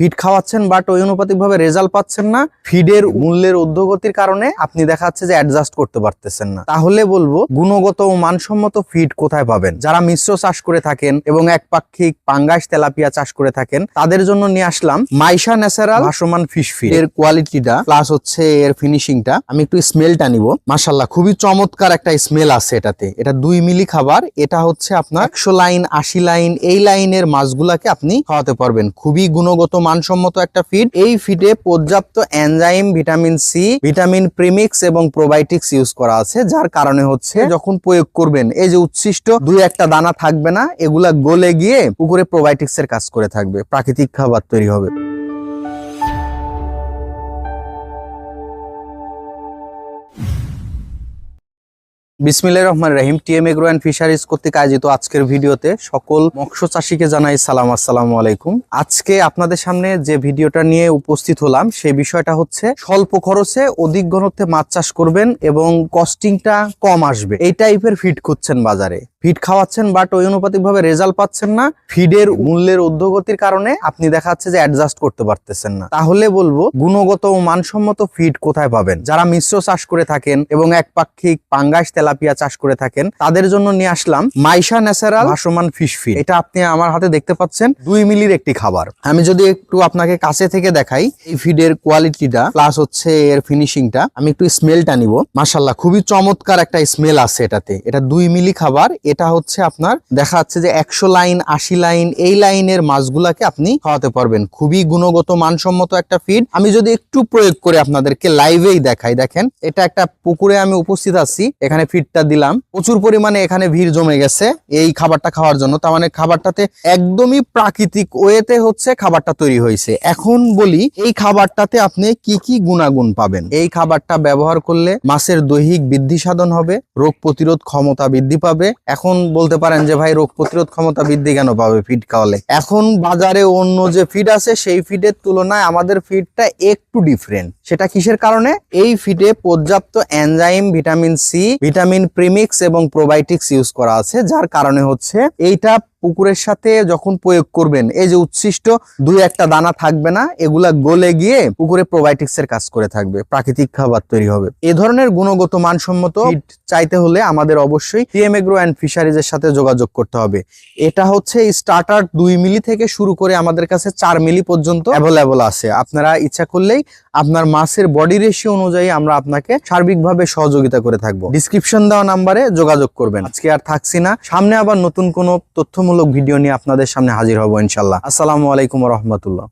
Feed খাওয়াচ্ছেন but ওই অনুপাতিক ভাবে রেজাল্ট পাচ্ছেন না। ফিডের মূল্যের ঊর্ধ্বগতির কারণে আপনি দেখা যাচ্ছে যে অ্যাডজাস্ট করতে পারতেছেন না। তাহলে বলব, গুণগত ও মানসম্মত ফিড কোথায় পাবেন? যারা মিশ্র চাষ করে থাকেন এবং একপাক্ষিক পাঙ্গাস তেলাপিয়া চাষ করে থাকেন, তাদের জন্য নিয়ে আসলাম মাইশা ন্যাচারাল ভাসমান ফিশ ফিড এর কোয়ালিটিটা প্লাস হচ্ছে এর ফিনিশিংটা আমি একটু স্মেলটা নিব। মাশাল্লাহ খুবই চমৎকার একটা স্মেল আছে এটাতে। এটা দুই মিলি খাবার, এটা হচ্ছে আপনার একশো লাইন, আশি লাইন, এই লাইনের মাছগুলাকে আপনি খাওয়াতে পারবেন। খুবই গুণগত মানসম্মত একটা ফিড এই ফিডে পর্যাপ্ত enzyme vitamin C vitamin premix এবং প্রোবায়োটিক্স ইউজ করা আছে, যার কারণে হচ্ছে যখন প্রয়োগ করবেন, এই যে উচ্ছিষ্ট দুই একটা দানা থাকবে না, এগুলা গলে গিয়ে পুকুরে প্রোবায়োটিক্স এর কাজ করে থাকবে, প্রাকৃতিক খাবার তৈরি হবে। বিসমিল্লাহির রহমান রহিম টিএম এগ্রো অ্যান্ড ফিশারিজ কর্তৃক আয়োজিত আজকের ভিডিওতে সকল মৎস্য চাষীকে জানাই সালাম, আসসালামু আলাইকুম। আজকে আপনাদের সামনে যে ভিডিওটা নিয়ে উপস্থিত হলাম, সেই বিষয়টা হচ্ছে স্বল্প খরচে অধিক ঘনত্বে মাছ চাষ করবেন এবং কস্টিংটা কম আসবে। এই টাইপের ফিড খুঁজছেন বাজারে। ফিড খাওয়াচ্ছেন বাট ওই অনুপাতিক ভাবে রেজাল্ট পাচ্ছেন না। ফিডের মূল্যের ঊর্ধ্বগতির কারণে আপনি দেখা যাচ্ছে যে অ্যাডজাস্ট করতে পারতেছেন না। তাহলে বলব, গুণগত ও মানসম্মত ফিড কোথায় পাবেন? যারা মিশ্র চাষ করে থাকেন এবং একপাক্ষিক পাঙ্গাস তেলাপিয়া চাষ করে থাকেন। তাদের জন্য নিয়ে আসলাম মাইশা ন্যাচারাল ভাসমান ফিশ ফিড। এটা আপনি আমার হাতে দেখতে পাচ্ছেন। দুই মিলির একটি খাবার। আমি যদি একটু আপনাকে কাছে থেকে দেখাই, এই ফিডের কোয়ালিটিটা প্লাস হচ্ছে এর ফিনিশিংটা আমি একটু স্মেলটা নিব। মাশাল্লাহ খুবই চমৎকার একটা স্মেল আছে এটাতে। এটা দুই মিলি খাবার। এটা হচ্ছে আপনার, দেখা যাচ্ছে যে একশো লাইন, আশি লাইন, এই লাইনের মাছগুলাকে আপনি খাওয়াতে পারবেন। খুবই গুণগত, মানসম্মত একটা ফিড আমি যদি একটু প্রয়োগ করে আপনাদেরকে লাইভেই দেখাই, দেখেন, এটা একটা পুকুরে আমি উপস্থিত আছি। এখানে ফিডটা দিলাম। প্রচুর পরিমাণে এখানে ভিড় জমে গেছে এই খাবারটা খাওয়ার জন্য। তার মানে খাবারটাতে একদমই প্রাকৃতিক ওয়েতে হচ্ছে খাবারটা তৈরি হয়েছে। এখন বলি, এই খাবারটাতে আপনি কি কি গুণাগুণ পাবেন? এই খাবারটা ব্যবহার করলে মাছের দৈহিক বৃদ্ধি সাধন হবে, রোগ প্রতিরোধ ক্ষমতা বৃদ্ধি পাবে। এখন বলতে পারেন যে, ভাই, রোগ প্রতিরোধ ক্ষমতা বৃদ্ধি কেন পাবে ফিড খাওয়ালে? এখন বাজারে অন্য যে ফিড আছে, সেই ফিডের তুলনায় আমাদের ফিডটা একটু ডিফারেন্ট সেটা কিসের কারণে? এই ফিডে পর্যাপ্ত enzyme vitamin C vitamin premix এবং প্রোবায়োটিক্স ইউজ করা আছে যার কারণে হচ্ছে এইটা পুকুরের সাথে যখন প্রয়োগ করবেন, এই যে উচ্ছিষ্ট দুই একটা দানা থাকবে না, এগুলা গলে গিয়ে পুকুরে প্রোবায়োটিক্স এর কাজ করে থাকবে, প্রাকৃতিক খাবার তৈরি হবে। এ ধরনের গুণগত মানসম্মত চাইতে হলে আমাদের অবশ্যই এগ্রো অ্যান্ড ফিশারিজের সাথে যোগাযোগ করতে হবে। এটা হচ্ছে স্টার্টার দুই মিলি থেকে শুরু করে আমাদের কাছে চার মিলি পর্যন্ত অ্যাভেলেবল আছে। আপনারা ইচ্ছা করলেই আপনার মাছের বডি রেশিও অনুযায়ী আমরা আপনাকে সার্বিকভাবে সহযোগিতা করে থাকব। ডিসক্রিপশন দেওয়া নাম্বারে যোগাযোগ করবেন। আজকে আর থাকছি না। সামনে আবার নতুন কোনো তথ্যমূলক ভিডিও নিয়ে আপনাদের সামনে হাজির হব ইনশাল্লাহ। আসসালামু আলাইকুম রহমতুল্লাহ।